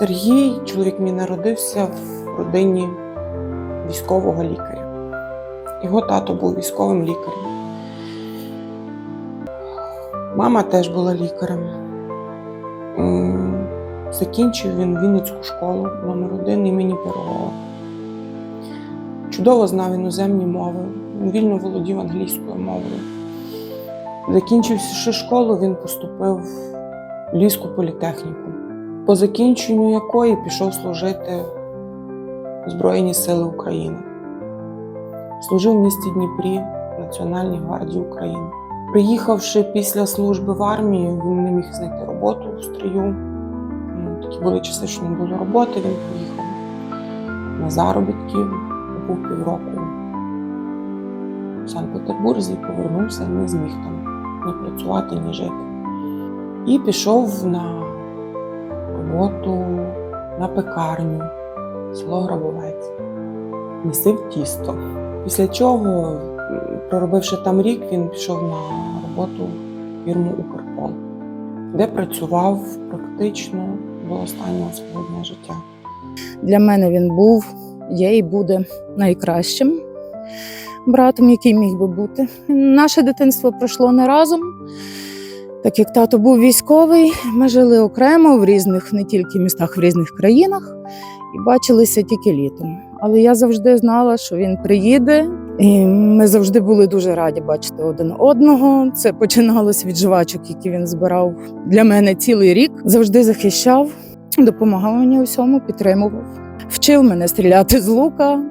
Сергій, чоловік мій народився в родині військового лікаря. Його тато був військовим лікарем. Мама теж була лікарем. Закінчив він Вінницьку школу номер 1 імені Пирогова. Чудово знав іноземні мови, вільно володів англійською мовою. Закінчивши школу, він поступив в Львівську політехніку, по закінченню якої пішов служити в Збройні Сили України. Служив в місті Дніпрі Національній гвардії України. Приїхавши після служби в армії, він не міг знайти роботу в стрію. Такі були часи, що не було роботи, він поїхав на заробітки, був півроку в Санкт-Петербурзі, повернувся, не зміг там ні працювати, ні жити. І пішов на роботу на пекарню, село Грабовець, місив тісто. Після чого, проробивши там рік, він пішов на роботу в фірму Укрпол, де працював практично до останнього свого життя. Для мене він був, є і буде найкращим братом, який міг би бути. Наше дитинство пройшло не разом. Так як тато був військовий, ми жили окремо в різних, не тільки містах, в різних країнах і бачилися тільки літом. Але я завжди знала, що він приїде, і ми завжди були дуже раді бачити один одного. Це починалось від жвачок, які він збирав для мене цілий рік. Завжди захищав, допомагав мені у всьому, підтримував. Вчив мене стріляти з лука,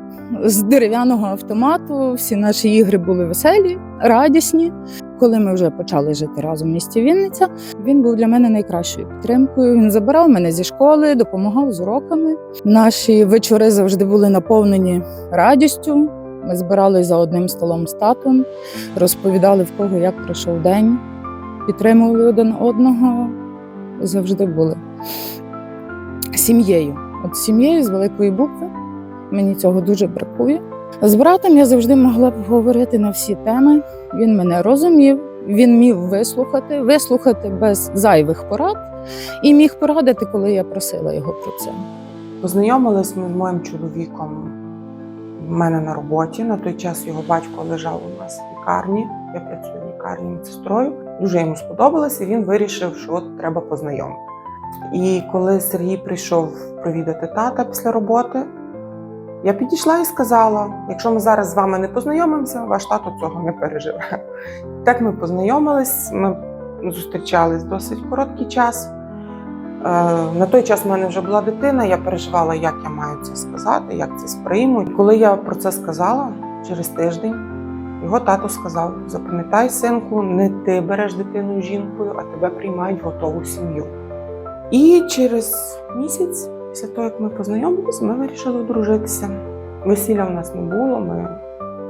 з дерев'яного автомату. Всі наші ігри були веселі, радісні. Коли ми вже почали жити разом в місті Вінниця, він був для мене найкращою підтримкою. Він забирав мене зі школи, допомагав з уроками. Наші вечори завжди були наповнені радістю. Ми збирались за одним столом з татом, розповідали в кого як пройшов день, підтримували один одного. Завжди були сім'єю. От сім'єю з великої букви. Мені цього дуже бракує. З братом я завжди могла б говорити на всі теми. Він мене розумів, він міг вислухати, вислухати без зайвих порад і міг порадити, коли я просила його про це. Познайомились ми з моїм чоловіком в мене на роботі. На той час його батько лежав у нас в лікарні. Я працюю в лікарні медсестрою. Дуже йому сподобалось, і він вирішив, що от треба познайомити. І коли Сергій прийшов провідати тата після роботи, я підійшла і сказала: якщо ми зараз з вами не познайомимося, ваш тато цього не переживе. Так ми познайомились, ми зустрічались досить короткий час. Е, На той час в мене вже була дитина, я переживала, як я маю це сказати, як це сприймуть. Коли я про це сказала через тиждень, його тато сказав: запам'ятай, синку, не ти береш дитину жінкою, а тебе приймають готову сім'ю. І через місяць, після того, як ми познайомилися, ми вирішили одружитися. Весілля в нас не було, ми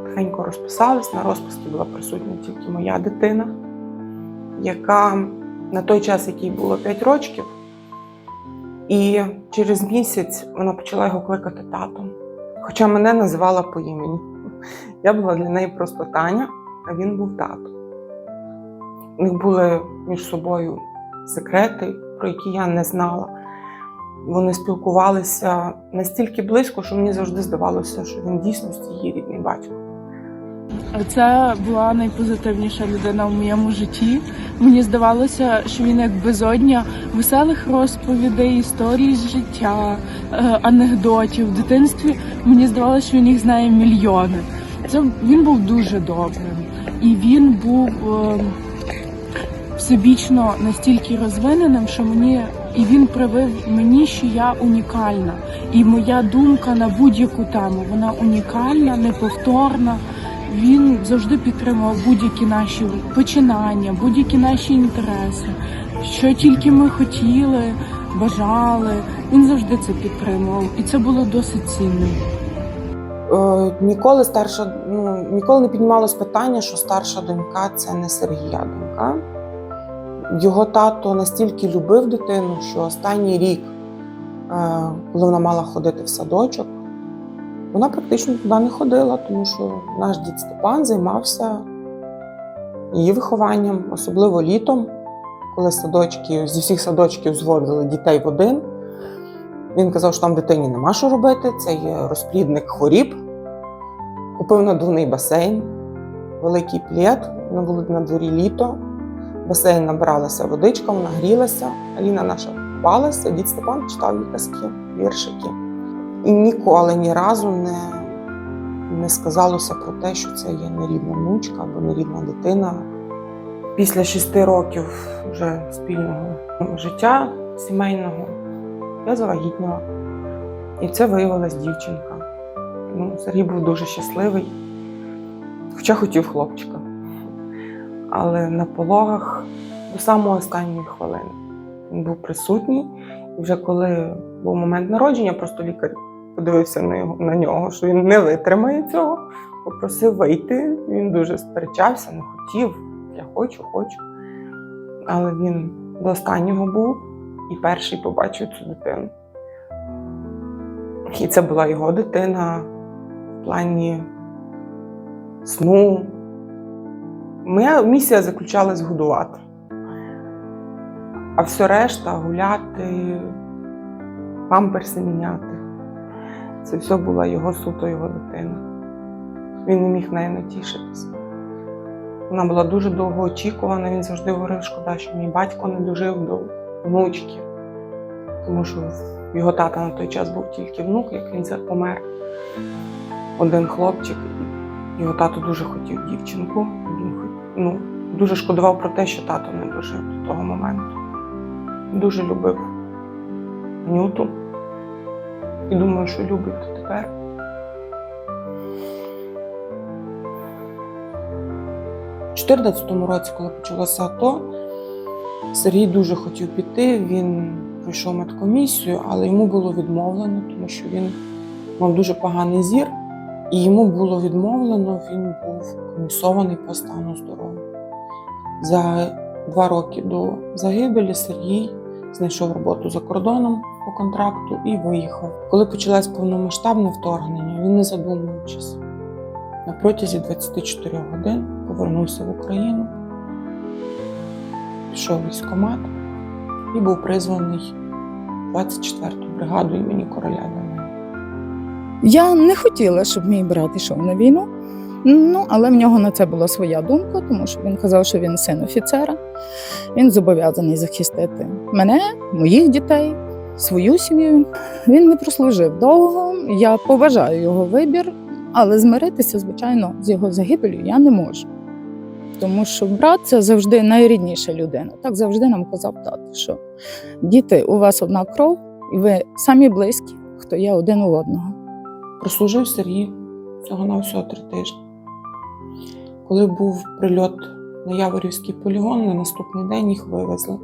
тихенько розписались. На розписці була присутня тільки моя дитина, яка на той час, якій було 5 років, і через місяць вона почала його кликати татом. Хоча мене називала по імені. Я була для неї просто Таня, а він був тато. У них були між собою секрети, про які я не знала. Вони спілкувалися настільки близько, що мені завжди здавалося, що він дійсно її рідний батько. Це була найпозитивніша людина в моєму житті. Мені здавалося, що він як безодня веселих розповідей, історій з життя, е, анекдотів. В дитинстві мені здавалося, що він їх знає мільйони. Це він був дуже добрим, і він був е, всебічно настільки розвиненим, що мені і він привив мені, що я унікальна, і моя думка на будь-яку тему вона унікальна, неповторна. Він завжди підтримував будь-які наші починання, будь-які наші інтереси. Що тільки ми хотіли, бажали, він завжди це підтримував, і це було досить цінно. Е, ніколи старша, ну, ніколи не піднімалось питання, що старша донька це не Сергія донька. Його тато настільки любив дитину, що останній рік, е, коли вона мала ходити в садочок, вона практично туди не ходила, тому що наш дід Степан займався її вихованням, особливо літом, коли садочки зі всіх садочків зводили дітей в один. Він казав, що там дитині нема що робити, це є розплідник хворіб. Купив надувний басейн, великий плід, на дворі літо. Басейн набиралася водичка, вона грілася. Аліна наша купалася, дід Степан читав їй казки, віршики. І ніколи ні разу не, не сказалося про те, що це є нерідна внучка або нерідна дитина. Після шести років вже спільного життя сімейного я завагітніла. І це виявилась дівчинка. Ну, Сергій був дуже щасливий, хоча хотів хлопчика. Але на пологах до самої останньої хвилини він був присутній. Вже коли був момент народження, просто лікар подивився на, його, на нього, що він не витримає цього, попросив вийти. Він дуже сперечався, не хотів. Я хочу, хочу. Але він до останнього був і перший побачив цю дитину. І це була його дитина в плані сну. Моя місія заключалась годувати. А все решта гуляти, памперси міняти. Це все була його суто його дитина. Він не міг нею натішитися. Вона була дуже довго очікувана. Він завжди говорив, шкода, що мій батько не дожив до внучки. Тому що його тата на той час був тільки внук, як він помер. Один хлопчик. Його тато дуже хотів дівчинку. Він ну, дуже шкодував про те, що тато не дожив до того моменту. Дуже любив Анюту. І думаю, що любить тепер. У 2014 році, коли почалося АТО, Сергій дуже хотів піти. Він пройшов медкомісію, але йому було відмовлено, тому що він мав дуже поганий зір, і йому було відмовлено, він був комісований по стану здоров'я. За два роки до загибелі Сергій знайшов роботу за кордоном по контракту і виїхав. Коли почалось повномасштабне вторгнення, він не задумуючись. На протязі 24 годин повернувся в Україну, пішов військкомат і був призваний 24-ту бригаду імені короля Данила. Я не хотіла, щоб мій брат йшов на війну. Ну, але в нього на це була своя думка, тому що він казав, що він син офіцера. Він зобов'язаний захистити мене, моїх дітей, свою сім'ю. Він не прослужив довго. Я поважаю його вибір, але змиритися, звичайно, з його загибелью я не можу. Тому що брат це завжди найрідніша людина. Так завжди нам казав тато, що діти, у вас одна кров, і ви самі близькі, хто є один у одного. Прослужив Сергій всього на всього три тижні. Коли був прильот на Яворівський полігон, на наступний день їх вивезли.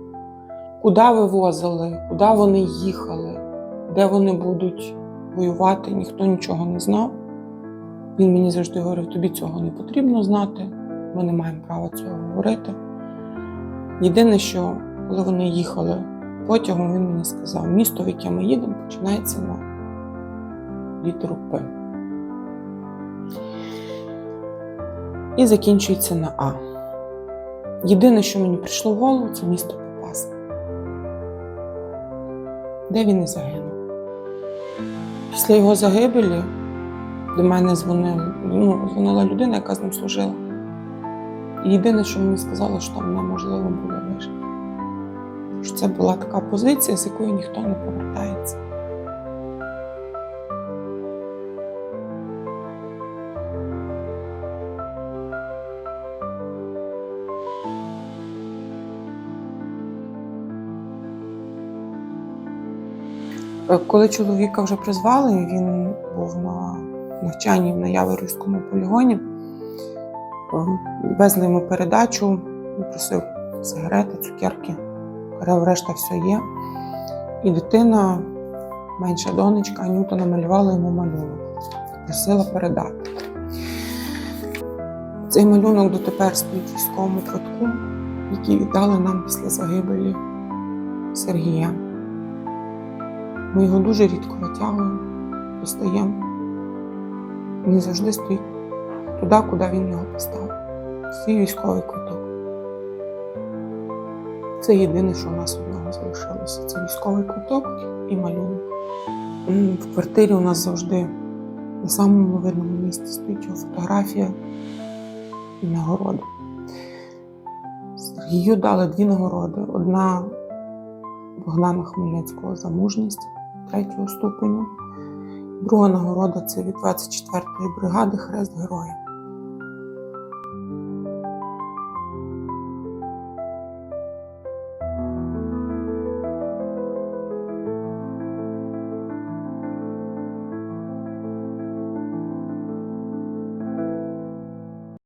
Куди вивозили, куди вони їхали, де вони будуть воювати, ніхто нічого не знав. Він мені завжди говорив: тобі цього не потрібно знати, ми не маємо права цього говорити. Єдине, що коли вони їхали потягом, він мені сказав: місто, в яке ми їдемо, починається на літеру П. І закінчується на А. Єдине, що мені прийшло в голову, це місто Де він і загинув. Після його загибелі до мене дзвонила, ну, дзвонила людина, яка з ним служила. І єдине, що мені сказали, що там неможливо було вижити. Що це була така позиція, з якої ніхто не повертається. Коли чоловіка вже призвали, він був на навчанні на Яворівському полігоні. Е, Везли йому передачу, просив сигарети, цукерки. Казав, решта все є. І дитина, менша донечка, Анюта намалювала йому малюнок, просила передати. Цей малюнок дотепер стоїть в військовому квитку, який віддали нам після загибелі Сергія. Ми його дуже рідко витягуємо, достаємо. Він завжди стоїть туди, куди він його поставив. Свій військовий квиток. Це єдине, що у нас одного залишилося. Це військовий квиток і малюнок. В квартирі у нас завжди на самому видному місці стоїть його фотографія і нагорода. Сергію дали дві нагороди. Одна Богдана Хмельницького за мужність третього ступеню. Друга нагорода це від 24-ї бригади Хрест Героя.